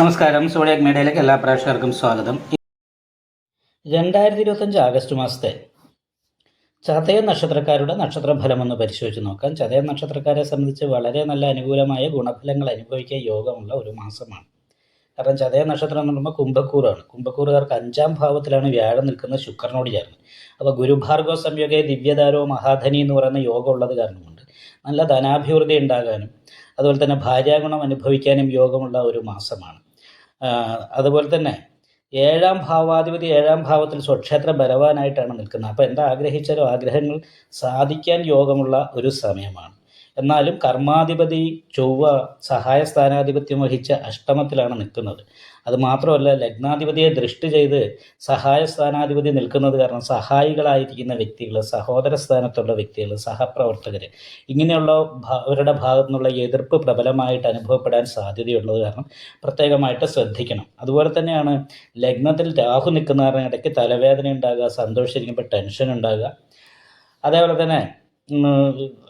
നമസ്കാരം. സോഡിയാക് മീഡിയയിലേക്ക് എല്ലാ പ്രേക്ഷകർക്കും സ്വാഗതം. രണ്ടായിരത്തി ഇരുപത്തഞ്ച് ആഗസ്റ്റ് മാസത്തെ ചതയ നക്ഷത്രക്കാരുടെ നക്ഷത്രഫലം ഒന്ന് പരിശോധിച്ച് നോക്കാം. ചതയ നക്ഷത്രക്കാരെ സംബന്ധിച്ച് വളരെ നല്ല അനുകൂലമായ ഗുണഫലങ്ങൾ അനുഭവിക്കാൻ യോഗമുള്ള ഒരു മാസമാണ്. കാരണം ചതയ നക്ഷത്രം എന്ന് പറയുമ്പോൾ കുംഭക്കൂറാണ്. കുംഭക്കൂറുകാർക്ക് അഞ്ചാം ഭാവത്തിലാണ് വ്യാഴം നിൽക്കുന്ന ശുക്രനോട് ചേർന്ന്. അപ്പോൾ ഗുരുഭാർഗവ സംയോഗ ദിവ്യതാരോ മഹാധനി എന്ന് പറയുന്ന യോഗം ഉള്ളത് കാരണമുണ്ട്. നല്ല ധനാഭിവൃദ്ധി ഉണ്ടാകാനും അതുപോലെ തന്നെ ഭാര്യാഗുണം അനുഭവിക്കാനും യോഗമുള്ള ഒരു മാസമാണ്. അതുപോലെ തന്നെ ഏഴാം ഭാവാധിപതി ഏഴാം ഭാവത്തിൽ സ്വക്ഷേത്ര ബലവാനായിട്ടാണ് നിൽക്കുന്നത്. അപ്പോൾ എന്താ ആഗ്രഹിച്ചാലും ആഗ്രഹങ്ങൾ സാധിക്കാൻ യോഗമുള്ള ഒരു സമയമാണ്. എന്നാലും കർമാധിപതി ചൊവ്വ സഹായ സ്ഥാനാധിപത്യം വഹിച്ച അഷ്ടമത്തിലാണ് നിൽക്കുന്നത്. അത് മാത്രമല്ല ലഗ്നാധിപതിയെ ദൃഷ്ടി ചെയ്ത് സഹായ സ്ഥാനാധിപതി നിൽക്കുന്നത് കാരണം സഹായികളായിരിക്കുന്ന വ്യക്തികൾ സഹോദര സ്ഥാനത്തുള്ള വ്യക്തികൾ സഹപ്രവർത്തകർ ഇങ്ങനെയുള്ള അവരുടെ ഭാഗത്തു നിന്നുള്ള എതിർപ്പ് പ്രബലമായിട്ട് അനുഭവപ്പെടാൻ സാധ്യതയുള്ളത് കാരണം പ്രത്യേകമായിട്ട് ശ്രദ്ധിക്കണം. അതുപോലെ തന്നെയാണ് ലഗ്നത്തിൽ രാഹു നിൽക്കുന്ന കാരണം ഇടയ്ക്ക് തലവേദന ഉണ്ടാകുക സന്തോഷിച്ചിരിക്കുമ്പോൾ ടെൻഷൻ ഉണ്ടാകുക. അതേപോലെ തന്നെ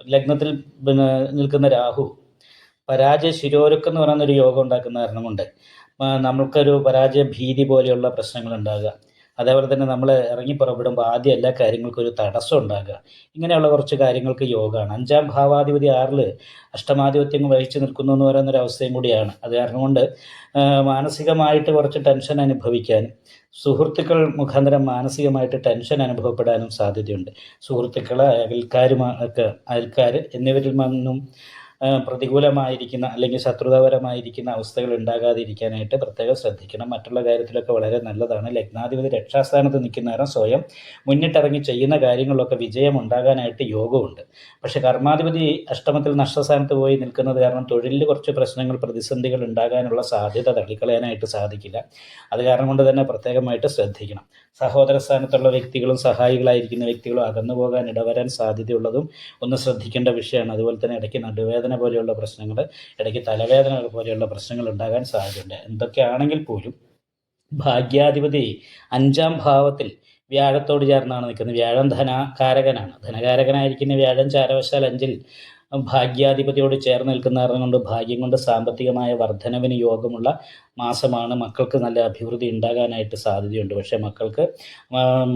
ലഗ്നത്തിൽ പിന്നെ നിൽക്കുന്ന രാഹു പരാജയ ശിരോരുക്കം എന്ന് പറയുന്ന ഒരു യോഗം ഉണ്ടാക്കുന്ന കാരണം കൊണ്ട് നമുക്കൊരു പരാജയ ഭീതി പോലെയുള്ള പ്രശ്നങ്ങൾ ഉണ്ടാകുക അതേപോലെ തന്നെ നമ്മൾ ഇറങ്ങി പുറപ്പെടുമ്പോൾ ആദ്യം എല്ലാ കാര്യങ്ങൾക്കും ഒരു തടസ്സം ഉണ്ടാകുക. ഇങ്ങനെയുള്ള കുറച്ച് കാര്യങ്ങൾക്ക് യോഗമാണ് അഞ്ചാം ഭാവാധിപതി ആറിൽ അഷ്ടമാധിപത്യം വഹിച്ചു നിൽക്കുന്നു എന്ന് പറയുന്ന ഒരു അവസ്ഥയും കൂടിയാണ്. അത് കാരണം കൊണ്ട് മാനസികമായിട്ട് കുറച്ച് ടെൻഷൻ അനുഭവിക്കാൻ സുഹൃത്തുക്കൾ മുഖാന്തരം മാനസികമായിട്ട് ടെൻഷൻ അനുഭവപ്പെടാനും സാധ്യതയുണ്ട്. സുഹൃത്തുക്കൾ അയൽക്കാരുമൊക്കെ അയൽക്കാർ എന്നിവരിൽ നിന്നും പ്രതികൂലമായിരിക്കുന്ന അല്ലെങ്കിൽ ശത്രുതാപരമായിരിക്കുന്ന അവസ്ഥകൾ ഉണ്ടാകാതിരിക്കാനായിട്ട് പ്രത്യേകം ശ്രദ്ധിക്കണം. മറ്റുള്ള കാര്യത്തിലൊക്കെ വളരെ നല്ലതാണ്. ലഗ്നാധിപതി രക്ഷാസ്ഥാനത്ത് നിൽക്കുന്ന നേരം സ്വയം മുന്നിട്ടിറങ്ങി ചെയ്യുന്ന കാര്യങ്ങളിലൊക്കെ വിജയം ഉണ്ടാകാനായിട്ട് യോഗമുണ്ട്. പക്ഷേ കർമാധിപതി അഷ്ടമത്തിൽ നഷ്ടസ്ഥാനത്ത് പോയി നിൽക്കുന്നത് കാരണം തൊഴിലിൽ കുറച്ച് പ്രശ്നങ്ങൾ പ്രതിസന്ധികൾ ഉണ്ടാകാനുള്ള സാധ്യത തള്ളിക്കളയാനായിട്ട് സാധിക്കില്ല. അത് കാരണം കൊണ്ട് തന്നെ പ്രത്യേകമായിട്ട് ശ്രദ്ധിക്കണം. സഹോദര സ്ഥാനത്തുള്ള വ്യക്തികളും സഹായികളായിരിക്കുന്ന വ്യക്തികളും അകന്നു പോകാൻ ഇടവരാൻ സാധ്യതയുള്ളതും ഒന്ന് ശ്രദ്ധിക്കേണ്ട വിഷയമാണ്. അതുപോലെ തന്നെ ഇടയ്ക്ക് നടുവേദന പോലെയുള്ള പ്രശ്നങ്ങൾ ഇടയ്ക്ക് തലവേദന പോലെയുള്ള പ്രശ്നങ്ങൾ ഉണ്ടാകാൻ സാധ്യതയുണ്ട്. എന്തൊക്കെയാണെങ്കിൽ പോലും ഭാഗ്യാധിപതി അഞ്ചാം ഭാവത്തിൽ വ്യാഴത്തോട് ചേർന്നാണ് നിൽക്കുന്നത്. വ്യാഴം ധനകാരകനാണ് ധനകാരകനായിരിക്കുന്ന വ്യാഴം ചാരവശാൽ അഞ്ചിൽ ഭാഗ്യാധിപതിയോട് ചേർന്ന് നിൽക്കുന്ന കാരണം കൊണ്ട് ഭാഗ്യം കൊണ്ട് സാമ്പത്തികമായ വർധനവിന് യോഗമുള്ള മാസമാണ്. മക്കൾക്ക് നല്ല അഭിവൃദ്ധി ഉണ്ടാകാനായിട്ട് സാധ്യതയുണ്ട്. പക്ഷേ മക്കൾക്ക്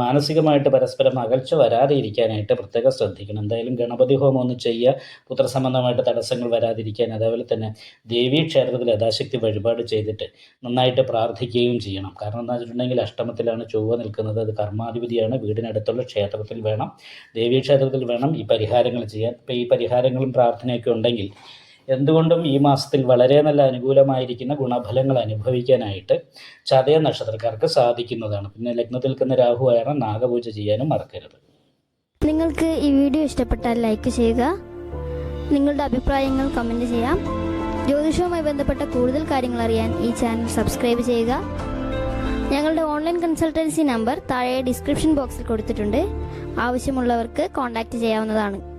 മാനസികമായിട്ട് പരസ്പരം അകൽച്ച വരാതെ ഇരിക്കാനായിട്ട് പ്രത്യേകം ശ്രദ്ധിക്കണം. എന്തായാലും ഗണപതി ഹോമം ഒന്ന് ചെയ്യുക. പുത്രസംബന്ധമായിട്ട് തടസ്സങ്ങൾ വരാതിരിക്കാൻ അതേപോലെ തന്നെ ദേവീ ക്ഷേത്രത്തിൽ യഥാശക്തി വഴിപാട് ചെയ്തിട്ട് നന്നായിട്ട് പ്രാർത്ഥിക്കുകയും ചെയ്യണം. കാരണം എന്താ വെച്ചിട്ടുണ്ടെങ്കിൽ അഷ്ടമത്തിലാണ് ചൊവ്വ നിൽക്കുന്നത്. അത് കർമാധിപതിയാണ്. വീടിനടുത്തുള്ള ക്ഷേത്രത്തിൽ വേണം. ദേവീ ക്ഷേത്രത്തിൽ വേണം ഈ പരിഹാരങ്ങൾ ചെയ്യാൻ. ഇപ്പോൾ ഈ പരിഹാരങ്ങളും പ്രാർത്ഥനയൊക്കെ ഉണ്ടെങ്കിൽ എന്തുകൊണ്ടും ഈ മാസത്തിൽ വളരെ നല്ല അനുകൂലമായിരിക്കുന്ന ഗുണഫലങ്ങൾ അനുഭവിക്കാനായിട്ട് ചതയ നക്ഷത്രക്കാർക്ക് സാധിക്കുന്നതാണ്. പിന്നെ ലഗ്നത്തിൽ നിൽക്കുന്ന രാഹു രാഹുവായാണ് നാഗപൂജ ചെയ്യാനും മറക്കരുത്. നിങ്ങൾക്ക് ഈ വീഡിയോ ഇഷ്ടപ്പെട്ടാൽ ലൈക്ക് ചെയ്യുക. നിങ്ങളുടെ അഭിപ്രായങ്ങൾ കമന്റ് ചെയ്യാം. ജ്യോതിഷവുമായി ബന്ധപ്പെട്ട കൂടുതൽ കാര്യങ്ങൾ അറിയാൻ ഈ ചാനൽ സബ്സ്ക്രൈബ് ചെയ്യുക. ഞങ്ങളുടെ ഓൺലൈൻ കൺസൾട്ടൻസി നമ്പർ താഴെ ഡിസ്ക്രിപ്ഷൻ ബോക്സിൽ കൊടുത്തിട്ടുണ്ട്. ആവശ്യമുള്ളവർക്ക് കോൺടാക്റ്റ് ചെയ്യാവുന്നതാണ്.